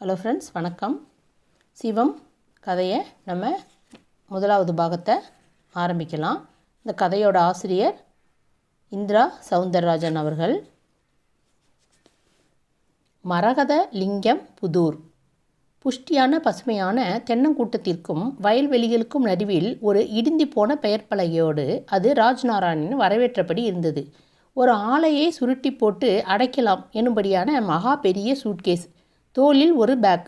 Hello friends வணக்கம். சிவம் கதையை நம்ம முதலாவது பாகத்தை ஆரம்பிக்கலாம். இந்த கதையோட ஆசிரியர் இந்திரா சவுந்தரராஜன் அவர்கள். மரகத லிங்கம் புதூர். புஷ்டியான பசுமையான தென்னங்கூட்டத்திற்கும் வயல்வெளிகளுக்கும் நடுவில் ஒரு இடிந்து போன பெயர் பலகையோடு அது ராஜ்நாராயணன் வரவேற்றபடி இருந்தது. ஒரு ஆலையை சுருட்டி போட்டு அடைக்கலாம் எனும்படியான மகா பெரிய சூட்கேஸ். தோளில் ஒரு பேக்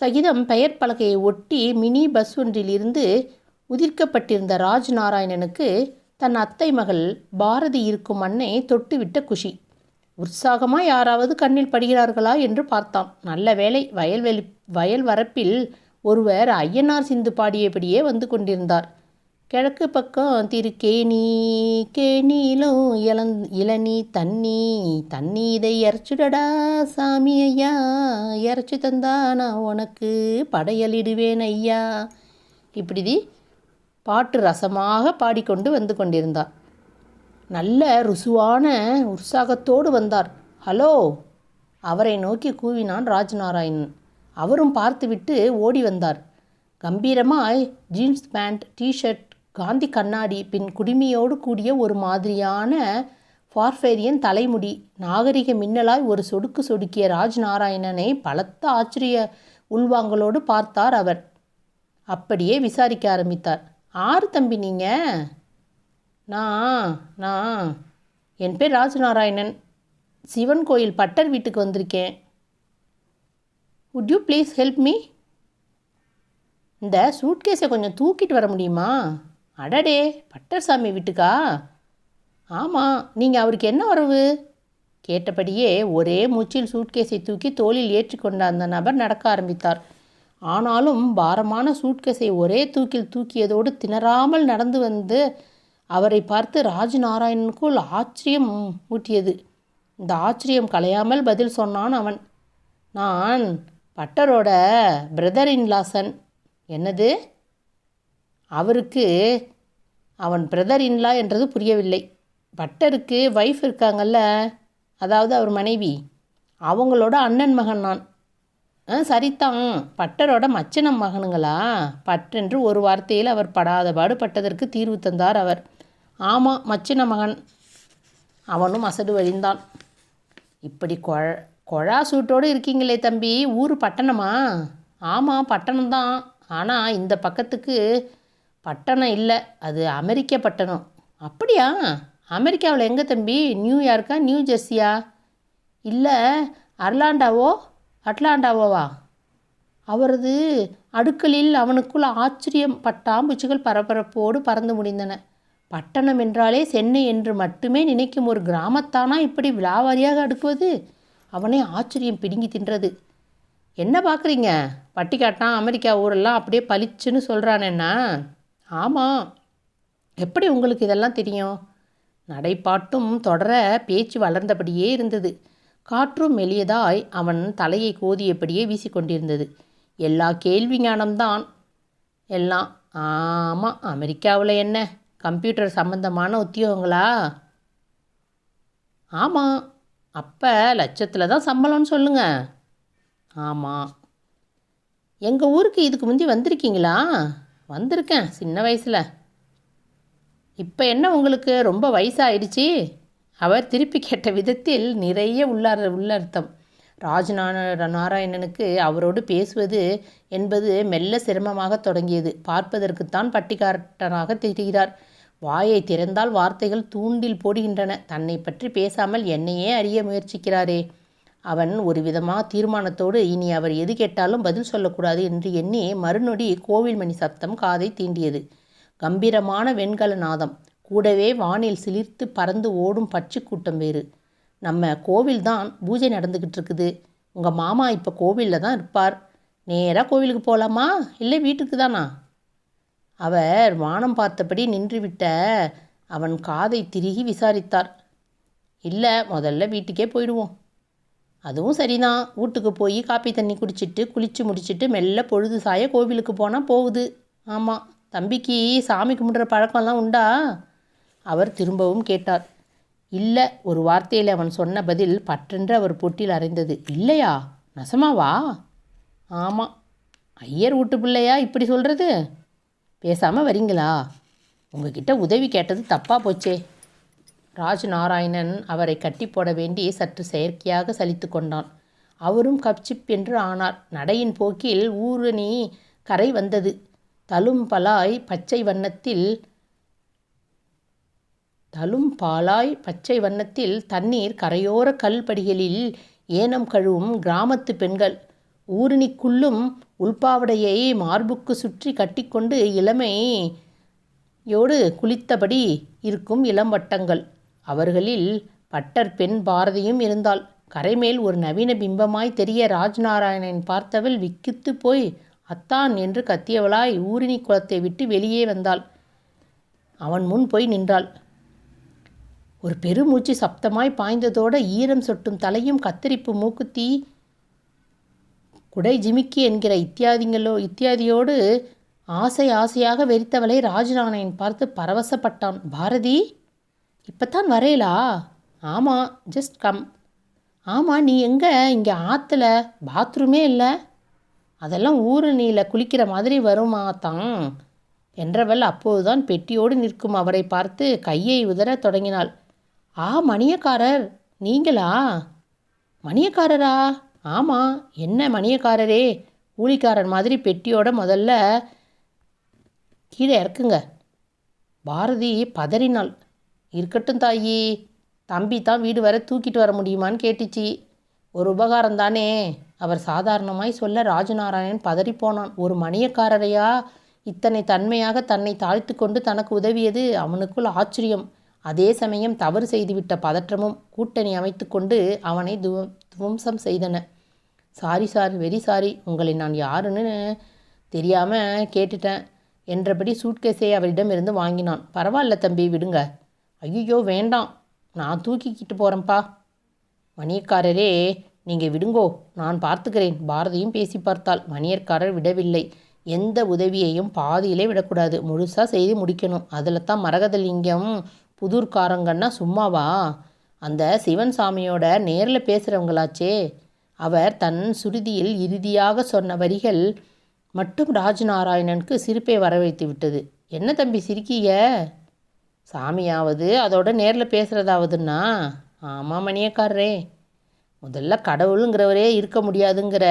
சகிதம் பெயர் பலகையை ஒட்டி மினி பஸ் ஒன்றிலிருந்து உதிர்க்கப்பட்டிருந்த ராஜ் நாராயணனுக்கு தன் அத்தை மகள் பாரதி இருக்கும் அன்னை தொட்டுவிட்ட குஷி. உற்சாகமாக யாராவது கண்ணில் படுகிறார்களா என்று பார்த்தான். நல்ல வேளை வயல்வெளி வயல் வரப்பில் ஒருவர் ஐயனார் சிந்து பாடியபடியே வந்து கொண்டிருந்தார். கிழக்கு பக்கம் திருக்கேணி கேணியிலும் இளந் இளநீ தண்ணி தண்ணி இதை இறச்சுடடா சாமி ஐயா இறச்சி தந்தா நான் உனக்கு படையலிடுவேன் ஐயா. இப்படி பாட்டு ரசமாக பாடிக்கொண்டு வந்து கொண்டிருந்தார். நல்ல ருசுவான உற்சாகத்தோடு வந்தார். ஹலோ! அவரை நோக்கி கூவினான் ராஜ்நாராயணன். அவரும் பார்த்துவிட்டு ஓடி வந்தார். கம்பீரமாய் ஜீன்ஸ் பேண்ட் டிஷர்ட் காந்தி கண்ணாடி பின் குடுமியோடு கூடிய ஒரு மாதிரியான ஃபார்ஃபேரியன் தலைமுடி. நாகரிக மின்னலாய் ஒரு சொடுக்கு சொடுக்கிய ராஜ்நாராயணனை பலத்த ஆச்சரிய உள்வாங்கலோடு பார்த்தார் அவர். அப்படியே விசாரிக்க ஆரம்பித்தார். ஆறு தம்பி நீங்கள் நான் நான் என் பேர் ராஜநாராயணன். சிவன் கோயில் பட்டர் வீட்டுக்கு வந்திருக்கேன். Would you please help me இந்த சூட்கேஸை கொஞ்சம் தூக்கிட்டு வர முடியுமா? அடடே பட்டர்சாமி வீட்டுக்கா? ஆமாம் நீங்கள் அவருக்கு என்ன உறவு? கேட்டபடியே ஒரே மூச்சில் சூட்கேஸை தூக்கி தோளில் ஏற்றிக்கொண்ட அந்த நபர் நடக்க ஆரம்பித்தார். ஆனாலும் பாரமான சூட்கேஸை ஒரே தூக்கில் தூக்கியதோடு திணறாமல் நடந்து வந்து அவரை பார்த்து ராஜநாராயணனுக்குள் ஆச்சரியம் ஊட்டியது. இந்த ஆச்சரியம் கலையாமல் பதில் சொன்னான் அவன். நான் பட்டரோட பிரதர் இன்லாசன் என்னது? அவருக்கு அவன் பிரதர் இன்லா என்றது புரியவில்லை. பட்டருக்கு வைஃப் இருக்காங்கல்ல அதாவது அவர் மனைவி அவங்களோட அண்ணன் மகன் நான். ஆ சரிதான். பட்டரோட மச்சனம் மகனுங்களா? பற்றென்று ஒரு வார்த்தையில் அவர் படாத பாடுபட்டதற்கு தீர்வு தந்தார் அவர். ஆமாம் மச்சின மகன். அவனும் அசடு வழிந்தான். இப்படி கொழ கொழா சூட்டோடு இருக்கீங்களே தம்பி ஊர் பட்டணமா? ஆமாம் பட்டணம்தான். ஆனால் இந்த பக்கத்துக்கு பட்டணம் இல்லை. அது அமெரிக்க பட்டணம். அப்படியா? அமெரிக்காவில் எங்கே தம்பி? நியூயார்க்கா நியூ ஜெர்சியா? இல்லை அர்லாண்டாவோ? அட்லாண்டாவோவா? அவரது அடுக்களில் அவனுக்குள் ஆச்சரியம் பட்டாம்பூச்சிகள் பரபரப்போடு பறந்து முடிந்தன. பட்டணம் என்றாலே சென்னை என்று மட்டுமே நினைக்கும் ஒரு கிராமத்தானா இப்படி விழாவாரியாக அடுக்குவது? அவனை ஆச்சரியம் பிடுங்கி தின்றது. என்ன பார்க்குறீங்க பட்டிக்காட்டான் அமெரிக்கா ஊரெல்லாம் அப்படியே பளிச்சுன்னு சொல்கிறானேண்ணா ஆமாம் எப்படி உங்களுக்கு இதெல்லாம் தெரியும்? நடைப்பாட்டும் தொடர பேச்சு வளர்ந்தபடியே இருந்தது. காற்றும் மெலியதாய் அவன் தலையை கோதியபடியே வீசிக்கொண்டிருந்தது. எல்லா கேள்வி ஞானம்தான். எல்லாம் ஆமாம் அமெரிக்காவில் என்ன? கம்ப்யூட்டர் சம்பந்தமான உத்தியோகங்களா? ஆமாம் அப்போ லட்சத்தில் தான் சம்பளம்னு சொல்லுங்கள் ஆமாம் எங்கள் ஊருக்கு இதுக்கு முந்தி வந்திருக்கீங்களா? வந்திருக்கேன் சின்ன வயசில். இப்போ என்ன உங்களுக்கு? ரொம்ப வயசாயிடுச்சு. அவர் திருப்பி கேட்ட விதத்தில் நிறைய உள்ளார் உள்ளர்த்தம். ராஜநார நாராயணனுக்கு அவரோடு பேசுவது என்பது மெல்ல சிரமமாக தொடங்கியது. பார்ப்பதற்குத்தான் பட்டிக்காரனாக தெரிகிறார். வாயை திறந்தால் வார்த்தைகள் தூண்டில் போடுகின்றன. தன்னை பற்றி பேசாமல் என்னையே அறிய முயற்சிக்கிறாரே. அவன் ஒரு விதமாக தீர்மானத்தோடு இனி அவர் எது கேட்டாலும் பதில் சொல்லக்கூடாது என்று எண்ணி மறுநொடி கோவில் மணி சப்தம் காதை தீண்டியது. கம்பீரமான வெண்கல நாதம். கூடவே வானில் சிலிர்த்து பறந்து ஓடும் பட்சி கூட்டம் வேறு. நம்ம கோவில் தான் பூஜை நடந்துக்கிட்டு இருக்குது. உங்கள் மாமா இப்போ கோவிலில் தான் இருப்பார். நேராக கோவிலுக்கு போகலாமா இல்லை வீட்டுக்கு தானா? அவர் வானம் பார்த்தபடி நின்றுவிட்ட அவன் காதை திருகி விசாரித்தார். இல்லை முதல்ல வீட்டுக்கே போயிடுவோம். அதுவும் சரிதான். வீட்டுக்கு போய் காப்பி தண்ணி குடிச்சிட்டு குளித்து முடிச்சிட்டு மெல்ல பொழுது சாய கோவிலுக்கு போனால் போகுது. ஆமாம் தம்பிக்கு சாமி கும்பிட்ற பழக்கம்லாம் உண்டா? அவர் திரும்பவும் கேட்டார். இல்லை ஒரு வார்த்தையில் அவன் சொன்ன பதில் பற்றென்று அவர் பொட்டில் அறைந்தது இல்லையா? நசமாவா? ஆமாம் ஐயர் வீட்டு பிள்ளையா இப்படி சொல்கிறது பேசாமல் வரீங்களா? உங்ககிட்ட உதவி கேட்டது தப்பாக போச்சே. ராஜ் நாராயணன் அவரை கட்டி போட வேண்டி சற்று செயற்கையாக சலித்து கொண்டான். அவரும் கப்சிப் என்று ஆனார். நடையின் போக்கில் ஊரணி கரை வந்தது. தலும் பலாய் பச்சை வண்ணத்தில் தலும் பாலாய் பச்சை வண்ணத்தில் தண்ணீர் கரையோர கல்படிகளில் ஏனம் கழுவும் கிராமத்து பெண்கள். ஊரணிக்குள்ளும் உள்பாவடையை மார்புக்கு சுற்றி கட்டிக்கொண்டு இளமையோடு குளித்தபடி இருக்கும் இளம்பட்டங்கள் அவர்களில் பட்டர் பெண் பாரதியும் இருந்தாள். கரைமேல் ஒரு நவீன பிம்பமாய் தெரிய ராஜ்நாராயணன் பார்த்தவள் விக்கித்து போய் அத்தான் என்று கத்தியவளாய் ஊரினி குளத்தை விட்டு வெளியே வந்தாள். அவன் முன் போய் நின்றாள். ஒரு பெருமூச்சு சப்தமாய் பாய்ந்ததோட ஈரம் சொட்டும் தலையும் கத்தரிப்பு மூக்குத்தி குடை ஜிமிக்கி என்கிற இத்தியாதிங்களோ இத்தியாதியோடு ஆசை ஆசையாக வெறித்தவளை ராஜநாராயணன் பார்த்து பரவசப்பட்டான். பாரதி இப்போத்தான் வரையலா? ஆமாம் ஜஸ்ட் கம் ஆமாம் நீ எங்கே? இங்கே ஆற்றுல பாத்ரூமே இல்லை. அதெல்லாம் ஊருணியில் குளிக்கிற மாதிரி வருமா தான்? என்றவள் அப்போதுதான் பெட்டியோடு நிற்கும் அவரை பார்த்து கையை உதற தொடங்கினாள். ஆ மணியக்காரர் நீங்களா? மணியக்காரரா? ஆமாம் என்ன மணியக்காரரே? கூலிக்காரன் மாதிரி பெட்டியோட முதல்ல கீழே இறக்குங்க. பாரதி பதறினாள். இருக்கட்டும் தாயி. தம்பி தான் வீடு வர தூக்கிட்டு வர முடியுமான்னு கேட்டுச்சு. ஒரு உபகாரம் தானே. அவர் சாதாரணமாய் சொல்ல ராஜநாராயணன் பதறிப்போனான் ஒரு மணியக்காரரையா? இத்தனை தன்மையாக தன்னை தாழ்த்து கொண்டு தனக்கு உதவியது அவனுக்குள் ஆச்சரியம். அதே சமயம் தவறு செய்துவிட்ட பதற்றமும் கூட்டணி அமைத்து கொண்டு அவனை துவம் துவம்சம் செய்தன. Sorry sir very sorry. உங்களை நான் யாருன்னு தெரியாமல் கேட்டுட்டேன் என்றபடி சூட்கேஸை அவரிடமிருந்து வாங்கினான். பரவாயில்ல தம்பி விடுங்க. ஐயோ வேண்டாம். நான் தூக்கிக்கிட்டு போகிறேன்ப்பா மணியக்காரரே நீங்கள் விடுங்கோ. நான் பார்த்துக்கிறேன். பாரதியும் பேசி பார்த்தாள். மணியக்காரர் விடவில்லை. எந்த உதவியையும் பாதியிலே விடக்கூடாது. முழுசாக செய்து முடிக்கணும். அதில் தான் மரகதலிங்கம் புதூர்காரங்கன்னா சும்மாவா? அந்த சிவன் சாமியோட நேரில் பேசுகிறவங்களாச்சே அவர் தன் சுருதியில் இறுதியாக சொன்ன வரிகள் மட்டும் ராஜநாராயணனுக்கு சிரிப்பை வரவைத்து விட்டது. என்ன தம்பி சிரிக்கீங்க? சாமியாவது அதோட நேரில் பேசுகிறதாவதுன்னா ஆமாம் மணியக்காரரே முதல்ல கடவுளுங்கிறவரே இருக்க முடியாதுங்கிற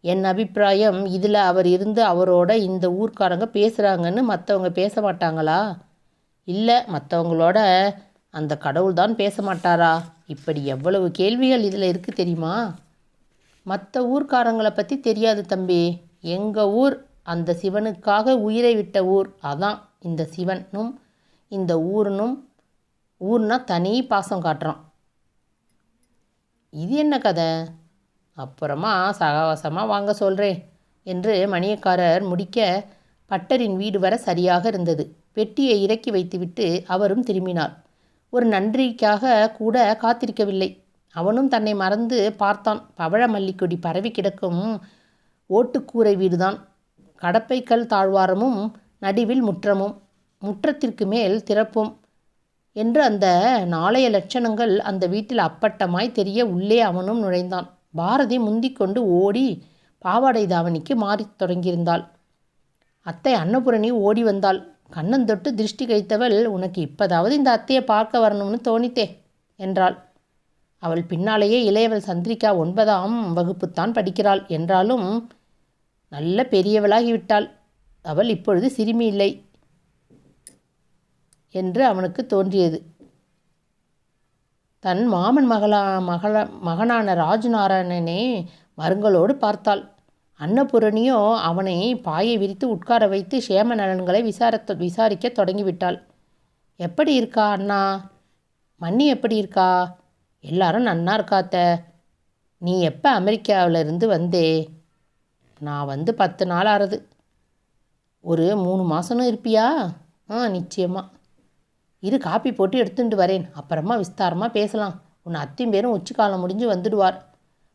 என் அபிப்பிராயம். இதில் அவர் இருந்து அவரோட இந்த ஊர்க்காரங்க பேசுகிறாங்கன்னு மற்றவங்க பேச மாட்டாங்களா? இல்லை மற்றவங்களோட அந்த கடவுள் தான் பேச மாட்டாரா? இப்படி எவ்வளவு கேள்விகள் இதில் இருக்குது தெரியுமா? மற்ற ஊர்க்காரங்களை பற்றி தெரியாது தம்பி. எங்கள் ஊர் அந்த சிவனுக்காக உயிரை விட்ட ஊர். அதான் இந்த சிவனும் இந்த ஊருனும் ஊர்னா தனி பாசம் காட்டுறான். இது என்ன கதை? அப்புறமா சகவாசமாக வாங்க சொல்கிறேன் என்று மணியக்காரர் முடிக்க பட்டரின் வீடு வர சரியாக இருந்தது. பெட்டியை இறக்கி வைத்துவிட்டு அவரும் திரும்பினார். ஒரு நன்றிக்காக கூட காத்திருக்கவில்லை. அவனும் தன்னை மறந்து பார்த்தான். பவழ மல்லிக்கொடி பரவி கிடக்கும் ஓட்டுக்கூரை வீடுதான். கடப்பைக்கல் தாழ்வாரமும் நடுவில் முற்றமும். முற்றத்திற்கு மேல் திறப்போம் என்று அந்த நாளைய லட்சணங்கள் அந்த வீட்டில் அப்பட்டமாய் தெரிய உள்ளே அவனும் நுழைந்தான். பாரதி முந்திக்கொண்டு ஓடி பாவாடை தாவணிக்கு மாறித் தொடங்கியிருந்தாள். அத்தை அன்னபூரணி ஓடி வந்தாள். கண்ணன் தொட்டு திருஷ்டி கழித்தவள் உனக்கு இப்பதாவது இந்த அத்தையை பார்க்க வரணும்னு தோணித்தே என்றாள். அவள் பின்னாலேயே இளையவள் சந்திரிகா ஒன்பதாம் வகுப்புத்தான் படிக்கிறாள் என்றாலும் நல்ல பெரியவளாகிவிட்டாள். அவள் இப்பொழுது சிறுமி இல்லை. என்று அவனுக்கு தோன்றியது. தன் மாமன் மகளா மகள மகனான ராஜநாராயணனே மருங்களோடு பார்த்தாள். அன்னபூரணியோ அவனை பாயை விரித்து உட்கார வைத்து சேம நலன்களை விசாரத்த விசாரிக்க தொடங்கிவிட்டாள். எப்படி இருக்கா அண்ணா? மன்னி எப்படி இருக்கா? எல்லாரும் நன்னா இருக்காத்த? நீ எப்போ அமெரிக்காவிலிருந்து வந்தே? நான் வந்து பத்து நாள் ஆறுது. ஒரு மூணு மாதம்னு இருப்பியா? ஆ நிச்சயமாக இரு காப்பி போட்டு எடுத்துட்டு வரேன். அப்புறமா விஸ்தாரமாக பேசலாம். உன் அத்தையும் பேரும் உச்சிக்காலம் முடிஞ்சு வந்துடுவார்.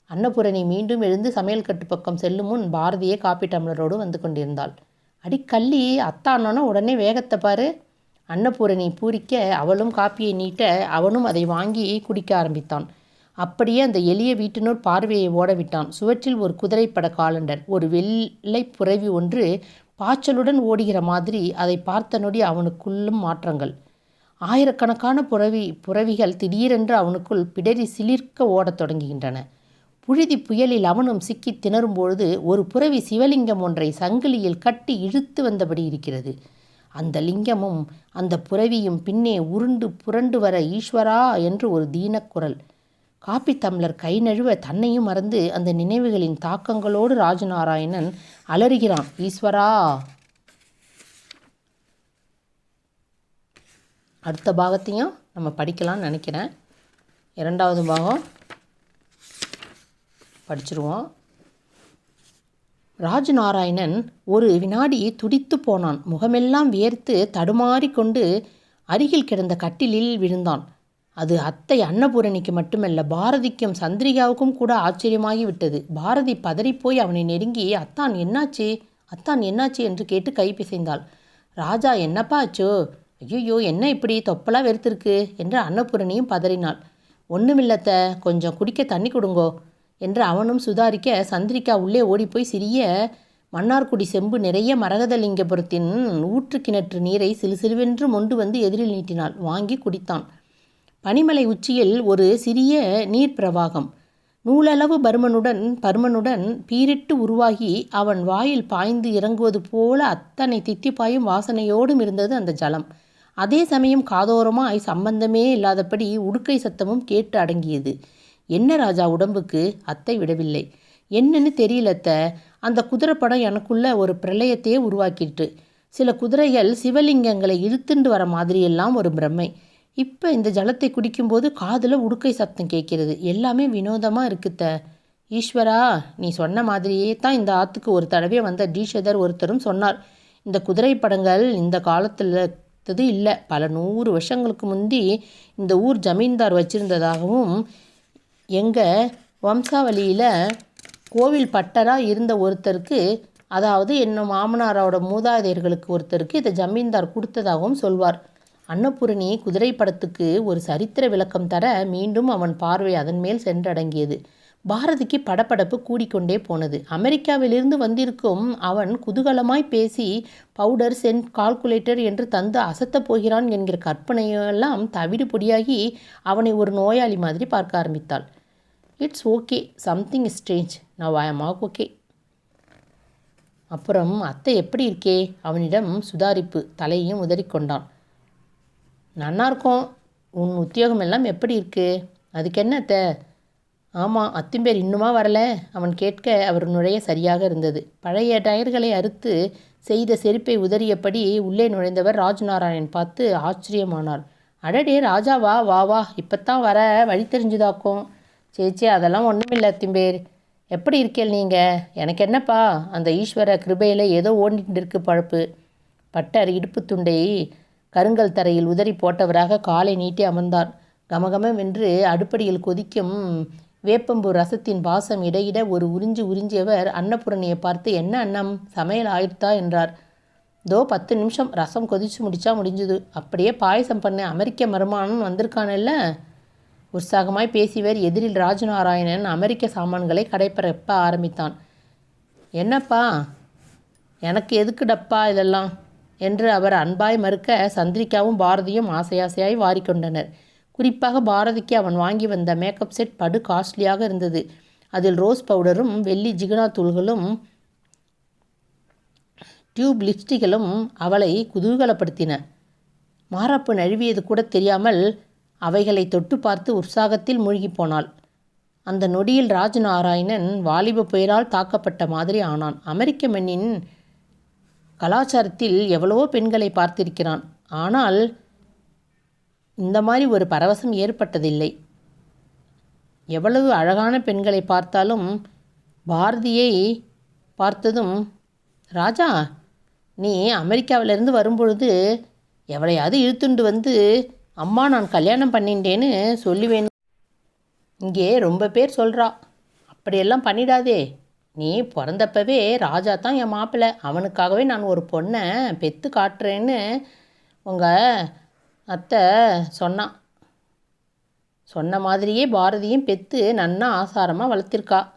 அன்னபூரணி மீண்டும் எழுந்து சமையல் கட்டு பக்கம் செல்லும் முன் பாரதியே காப்பி டம்ளரோடு வந்து கொண்டிருந்தாள். அடி கள்ளி அத்தானோன்னா உடனே வேகத்தை பாரு. அன்னபூரணி பூரிக்க அவளும் காப்பியை நீட்ட அவனும் அதை வாங்கி குடிக்க ஆரம்பித்தான். அப்படியே அந்த எளிய வீட்டினோர் பார்வையை ஓடவிட்டான். சுவற்றில் ஒரு குதிரைப்பட காலண்டர் ஒரு வெள்ளை புறவி ஒன்று பாய்ச்சலுடன் ஓடுகிற மாதிரி அதை பார்த்த நொடி அவனுக்குள்ளும் மாற்றங்கள். ஆயிரக்கணக்கான புறவி புறவிகள் திடீரென்று அவனுக்குள் பிடரி சிலிர்க்க ஓடத் தொடங்குகின்றன. புழுதி புயலில் அவனும் சிக்கி திணறும் பொழுது ஒரு புறவி சிவலிங்கம் ஒன்றை சங்கிலியில் கட்டி இழுத்து வந்தபடி இருக்கிறது. அந்த லிங்கமும் அந்த புறவியும் பின்னே உருண்டு புரண்டு வர ஈஸ்வரா என்று ஒரு தீனக்குரல் காப்பி தம்ளர் கை நழுவ தன்னையும் மறந்து அந்த நினைவுகளின் தாக்கங்களோடு ராஜநாராயணன் அலறுகிறான் ஈஸ்வரா! அடுத்த பாகத்தையும் நம்ம படிக்கலாம்னு நினைக்கிறேன். இரண்டாவது பாகம் படிச்சிருவோம். ராஜநாராயணன் ஒரு வினாடி துடித்து போனான். முகமெல்லாம் வியர்த்து தடுமாறி கொண்டு அருகில் கிடந்த கட்டிலில் விழுந்தான். அது அத்தை அன்னபூரணிக்கு மட்டுமல்ல பாரதிக்கும் சந்திரிகாவுக்கும் கூட ஆச்சரியமாகி விட்டது பாரதி பதறிப்போய் அவனை நெருங்கி அத்தான் என்னாச்சு? அத்தான் என்னாச்சு? என்று கேட்டு கை பிசைந்தாள். ராஜா என்னப்பா ஆச்சோ? ஐயோ என்ன இப்படி தொப்பலாக வெறுத்திருக்கு? என்று அன்னபூரணியும் பதறினாள். ஒன்றுமில்லத்த கொஞ்சம் குடிக்க தண்ணி கொடுங்கோ என்று அவனும் சுதாரிக்க சந்திரிகா உள்ளே ஓடிப்போய் சிறிய மன்னார்குடி செம்பு நிறைய மரகதலிங்கபுரத்தின் ஊற்று கிணற்று நீரை சிலுசிலுவென்று மொண்டு வந்து எதிரில் நீட்டினாள். வாங்கி குடித்தான். பனிமலை உச்சியில் ஒரு சிறிய நீர் பிரவாகம் நூலளவு பருமனுடன் பருமனுடன் பீரிட்டு உருவாகி அவன் வாயில் பாய்ந்து இறங்குவது போல அத்தனை தித்திப்பாயும் வாசனையோடும் இருந்தது அந்த ஜலம். அதே சமயம் காதோரமாய் சம்பந்தமே இல்லாதபடி உடுக்கை சத்தமும் கேட்டு அடங்கியது. என்ன ராஜா உடம்புக்கு? அத்தை விடவில்லை. என்னன்னு தெரியலத்த அந்த குதிரை படம் எனக்குள்ள ஒரு பிரளயத்தையே உருவாக்கிட்டு சில குதிரைகள் சிவலிங்கங்களை இழுத்துண்டு வர மாதிரியெல்லாம் ஒரு பிரம்மை. இப்போ இந்த ஜலத்தை குடிக்கும்போது காதில் உடுக்கை சத்தம் கேட்கிறது. எல்லாமே வினோதமாக இருக்குத்த ஈஸ்வரா நீ சொன்ன மாதிரியே தான் இந்த ஆற்றுக்கு ஒரு தடவை வந்த டீஷதர் ஒருத்தரும் சொன்னார். இந்த குதிரை படங்கள் இந்த காலத்தில் இல்லை. பல நூறு வருஷங்களுக்கு முந்தி இந்த ஊர் ஜமீன்தார் வச்சிருந்ததாகவும் எங்கள் வம்சாவளியில் கோவில் பட்டராக இருந்த ஒருத்தருக்கு அதாவது என்னும் மாமனாரோட மூதாதையர்களுக்கு ஒருத்தருக்கு இதை ஜமீன்தார் கொடுத்ததாகவும் சொல்வார். அன்னபூரணி குதிரை படத்துக்கு ஒரு சரித்திர விளக்கம் தர மீண்டும் அவன் பார்வை அதன் மேல் சென்றடங்கியது. பாரதிக்கு படப்படப்பு கூடிக்கொண்டே போனது. அமெரிக்காவிலிருந்து வந்திருக்கும் அவன் குதூகலமாய் பேசி பவுடர் சென்ட் கால்குலேட்டர் என்று தந்து அசத்தப் போகிறான் என்கிற கற்பனையெல்லாம் தவிடு பொடியாகி அவனை ஒரு நோயாளி மாதிரி பார்க்க ஆரம்பித்தாள். இட்ஸ் ஓகே சம்திங் ஸ்ட்ரேஞ்ச் நான் ஐ ஆம் ஓகே. அப்புறம் அத்தை எப்படி இருக்கே? அவனிடம் சுதாரிப்பு தலையையும் உதறிக்கொண்டான் நன்னா இருக்கும் உன் உத்தியோகம் எல்லாம் எப்படி இருக்கு? அதுக்கு என்னத்தை ஆமாம் அத்திம்பேர் இன்னுமா வரல? அவன் கேட்க அவர் நுழைய சரியாக இருந்தது. பழைய டயர்களை அறுத்து செய்த செருப்பை உதறியபடி உள்ளே நுழைந்தவர் ராஜ்நாராயண் பார்த்து ஆச்சரியமானார். அடடே ராஜாவா வா வா இப்போத்தான் வர வழி தெரிஞ்சுதாக்கும். சேச்சே அதெல்லாம் ஒன்றுமில்லை அத்திம்பேர். எப்படி இருக்கேள் நீங்கள் எனக்கு என்னப்பா? அந்த ஈஸ்வர கிருபையில் ஏதோ ஓடிட்டு இருக்கு பழப்பு. பட்டர் இடுப்பு துண்டை கருங்கல் தரையில் உதறி போட்டவராக காலை நீட்டி அமர்ந்தார். கமகமம் என்று அடுப்படியில் கொதிக்கும் வேப்பம்பு ரசத்தின் பாசம் இடையிட ஒரு உறிஞ்சி உறிஞ்சியவர் அன்னபூரணியை பார்த்து என்ன அன்னம்? சமையல் ஆயிடுத்தா? என்றார். தோ பத்து நிமிஷம். ரசம் கொதிச்சு முடிச்சா முடிஞ்சுது. அப்படியே பாயசம் பண்ண. அமெரிக்க மருமானம் வந்திருக்கானல்ல? உற்சாகமாய் பேசியவர் எதிரில் ராஜநாராயணன் அமெரிக்க சாமான்களை கடைப்பரப்ப ஆரம்பித்தான்? என்னப்பா? எனக்கு எதுக்கு டப்பா இதெல்லாம்? என்று அவர் அன்பாய் மறுக்க சந்திரிகாவும் பாரதியும் ஆசையாசையாய் வாரிக்கொண்டனர். குறிப்பாக பாரதிக்கு அவன் வாங்கி வந்த மேக்கப் செட் படு காஸ்ட்லியாக இருந்தது. அதில் ரோஸ் பவுடரும் வெள்ளி ஜிகுனா தூள்களும் டியூப் லிப்ஸ்டிகளும் அவளை குதூகலப்படுத்தின. மாரப்பு நழுவியது கூட தெரியாமல் அவைகளை தொட்டு பார்த்து உற்சாகத்தில் மூழ்கி போனாள். அந்த நொடியில் ராஜநாராயணன் வாலிப புயலால் தாக்கப்பட்ட மாதிரி ஆனான். அமெரிக்க மண்ணின் கலாச்சாரத்தில் எவ்வளவோ பெண்களை பார்த்திருக்கிறான். ஆனால் இந்த மாதிரி ஒரு பரவசம் ஏற்பட்டதில்லை. எவ்வளவு அழகான பெண்களை பார்த்தாலும் பாரதியை பார்த்ததும் ராஜா நீ அமெரிக்காவிலேருந்து வரும்பொழுது எவளையாவது இழுத்துண்டு வந்து அம்மா நான் கல்யாணம் பண்ணிட்டேன்னு சொல்லுவேன். இங்கே ரொம்ப பேர் சொல்கிறா அப்படியெல்லாம் பண்ணிடாதே. நீ பிறந்தப்பவே ராஜா தான் என் மாப்பிள்ளை அவனுக்காகவே நான் ஒரு பொண்ணை பெற்று காட்டுறேன்னு உங்கள் அத்தை சொன்னான். சொன்ன மாதிரியே பாரதியும் பெத்து நன்னா ஆசாரமாக வளர்த்திருக்கா.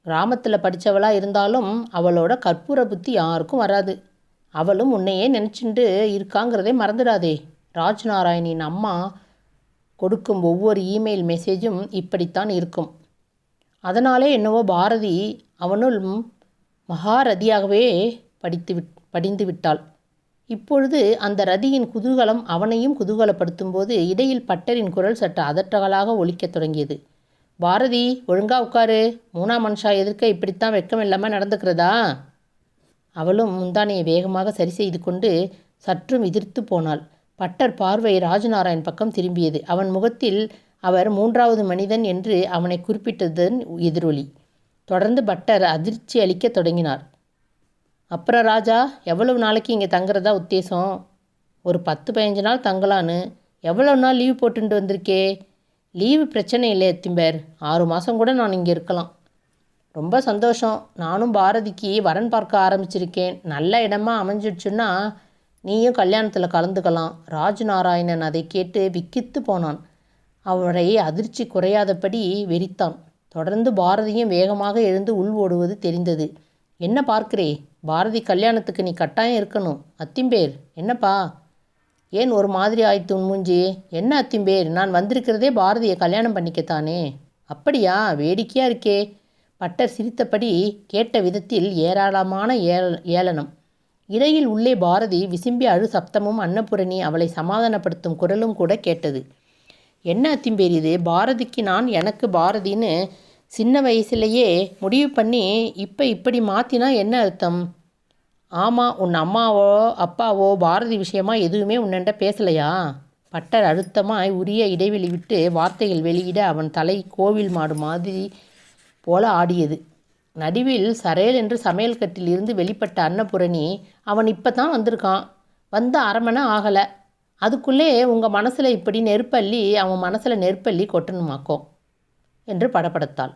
கிராமத்தில் படித்தவளாக இருந்தாலும் அவளோட கற்பூர புத்தி யாருக்கும் வராது. அவளும் உன்னையே நினச்சிண்டு இருக்காங்கிறதே மறந்துடாதே. ராஜ்நாராயணின் அம்மா கொடுக்கும் ஒவ்வொரு இமெயில் மெசேஜும் இப்படித்தான் இருக்கும். அதனாலே என்னவோ பாரதி அவனுள் மகாரதியாகவே படித்து விட் படிந்து விட்டாள். இப்பொழுது அந்த ரதியின் குதூகலம் அவனையும் குதூகலப்படுத்தும் போது இடையில் பட்டரின் குரல் சற்று அதற்றகலாக ஒலிக்கத் தொடங்கியது. பாரதி ஒழுங்கா உட்காரு. மூணாம் மனுஷா எதிர்க்க இப்படித்தான் வெட்கம் இல்லாமல் நடந்துக்கிறதா? அவளும் முந்தானையை வேகமாக சரி செய்து கொண்டு சற்றும் எதிர்த்து போனாள். பட்டர் பார்வை ராஜநாராயண் பக்கம் திரும்பியது. அவன் முகத்தில் அவர் மூன்றாவது மனிதன் என்று அவனை குறிப்பிட்டதன் எதிரொலி. தொடர்ந்து பட்டர் அதிர்ச்சி அளிக்கத் தொடங்கினார். அப்புறம் ராஜா எவ்வளவு நாளைக்கு இங்கே தங்குறதா உத்தேசம்? ஒரு பத்து பதினஞ்சு நாள் தங்கலான்னு. எவ்வளோ நாள் லீவ் போட்டுட்டு வந்திருக்கே? லீவு பிரச்சனை இல்லை எத்திம்பேர். ஆறு மாதம் கூட நான் இங்கே இருக்கலாம். ரொம்ப சந்தோஷம். நானும் பாரதிக்கு வரன் பார்க்க ஆரம்பிச்சிருக்கேன். நல்ல இடமா அமைஞ்சிடுச்சுன்னா நீயும் கல்யாணத்தில் கலந்துக்கலாம். ராஜநாராயணன் அதை கேட்டு விக்கித்து போனான். அவரை அதிர்ச்சி குறையாதபடி வெறித்தான். தொடர்ந்து பாரதியும் வேகமாக எழுந்து உள் ஓடுவது தெரிந்தது. என்ன பார்க்கிறே? பாரதி கல்யாணத்துக்கு நீ கட்டாயம் இருக்கணும். அத்திம்பேர் என்னப்பா? ஏன் ஒரு மாதிரி ஆயிடுத்து உன்மூஞ்சி என்ன அத்திம்பேர்? நான் வந்திருக்கிறதே பாரதியை கல்யாணம் பண்ணிக்கத்தானே? அப்படியா? வேடிக்கையாக இருக்கே. பட்டர் சிரித்தபடி கேட்ட விதத்தில் ஏராளமான ஏல ஏளனம். இடையில் உள்ளே பாரதி விசும்பி அழு சப்தமும் அன்னபூரணி அவளை சமாதானப்படுத்தும் குரலும் கூட கேட்டது. என்ன அத்திம்பேர் இது? பாரதிக்கு நான் எனக்கு பாரதின்னு சின்ன வயசுலேயே முடிவு பண்ணி இப்போ இப்படி மாற்றினா என்ன அர்த்தம்? ஆமாம் உன் அம்மாவோ அப்பாவோ பாரதி விஷயமா எதுவுமே உன்னண்ட பேசலையா? பட்டர் அழுத்தமாய் உரிய இடைவெளி விட்டு வார்த்தைகள் வெளியிட அவன் தலை கோவில் மாடு மாதிரி போல ஆடியது. நடுவில் சரேல் என்று சமையல் கட்டில் இருந்து வெளிப்பட்ட அன்னபுரணி அவன் இப்போ தான் வந்திருக்கான். வந்து அரைமணை ஆகலை. அதுக்குள்ளே உங்கள் மனசில் இப்படி நெருப்பள்ளி அவன் மனசில் நெருப்பள்ளி கொட்டணுமாக்கோ? என்று படப்படுத்தாள்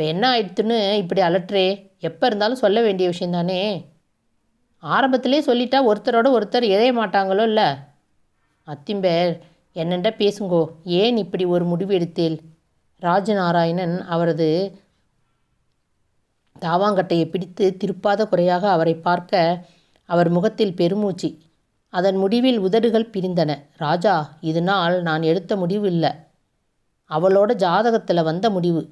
இப்போ என்ன ஆயிடுத்துன்னு இப்படி அலட்டுறே. எப்போ இருந்தாலும் சொல்ல வேண்டிய விஷயந்தானே ஆரம்பத்திலே சொல்லிட்டா ஒருத்தரோட ஒருத்தர் எதைய மாட்டாங்களோ இல்லை? அத்திம்பேர் என்னென்ற பேசுங்கோ. ஏன் இப்படி ஒரு முடிவு எடுத்தேல் ராஜநாராயணன் அவரது தாவாங்கட்டையை பிடித்து திருப்பாத குறையாக அவரை பார்க்க அவர் முகத்தில் பெருமூச்சு. அதன் முடிவில் உதடுகள் பிரிந்தன. ராஜா இதனால் நான் எடுத்த முடிவு இல்லை. அவளோட ஜாதகத்தில் வந்த முடிவு.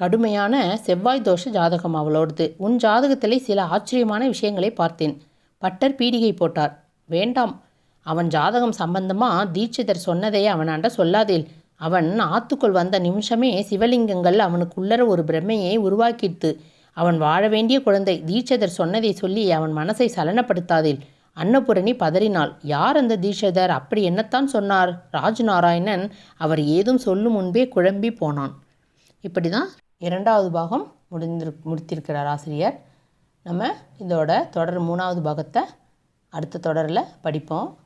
கடுமையான செவ்வாய் தோஷ ஜாதகம் அவளோடது. உன் ஜாதகத்திலே சில ஆச்சரியமான விஷயங்களை பார்த்தேன். பட்டர் பீடிகை போட்டார். வேண்டாம். அவன் ஜாதகம் சம்பந்தமா தீட்சிதர் சொன்னதை அவனாண்ட சொல்லாதேல். அவன் ஆத்துக்குள் வந்த நிமிஷமே சிவலிங்கங்கள் அவனுக்குள்ளர ஒரு பிரமையை உருவாக்கிட்டு அவன் வாழ வேண்டிய குழந்தை தீட்சிதர் சொன்னதை சொல்லி அவன் மனசை சலனப்படுத்தாதேல். அன்னபூரணி பதறினாள். யார் அந்த தீட்சிதர்? அப்படி என்னத்தான் சொன்னார்? ராஜநாராயணன் அவர் ஏதும் சொல்லும் முன்பே குழம்பி போனான். இப்படி தான் இரண்டாவது பாகம் முடிந்திரு முடித்திருக்கிறார் ஆசிரியர். நம்ம இதோட தொடர் மூணாவது பாகத்தை அடுத்த தொடரில் படிப்போம்.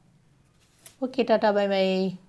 Okay tata bye bye.